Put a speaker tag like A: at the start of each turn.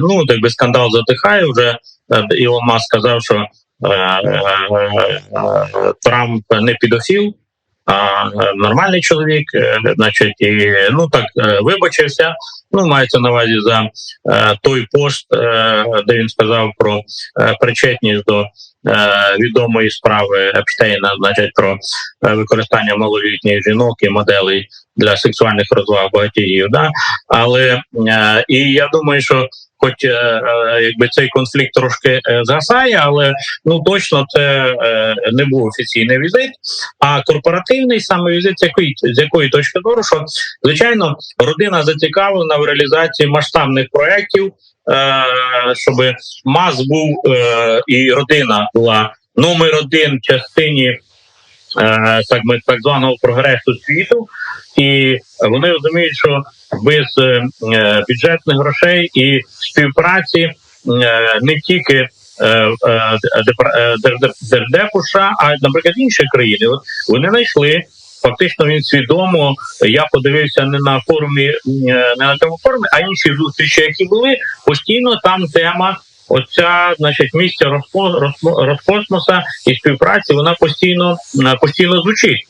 A: ну так би скандал затихає. Вже е, Ілон Маск сказав, що е, е, е, Трамп не підофіл, а е, нормальний чоловік. е, Значить, і ну так е, вибачився. Ну, мається на увазі за е, той пост, е, де він сказав про е, причетність до е, відомої справи Епштейна, значить про е, використання малолітніх жінок і моделей для сексуальних розваг багатіїв. Да? Але е, і я думаю, що. Хоч е, е, якби цей конфлікт трошки е, згасає, але ну точно це не був офіційний візит. А корпоративний саме візит з якої з якої точки зору, що звичайно родина зацікавлена в реалізації масштабних проєктів, е, щоб МАЗ був е, і родина була номер один в частині е, так, би, так званого прогресу світу, і вони розуміють, що без е, е, бюджетних грошей і співпраці е, не тільки е, е, е, Держдепу США, а наприклад інші країни. От вони знайшли. Фактично він свідомо. Я подивився не на форумі, е, не на цьому форумі, а інші зустрічі, які були постійно. Там тема оця, значить, місця розко- розко- Роскосмоса і співпраці. Вона постійно е, постійно звучить.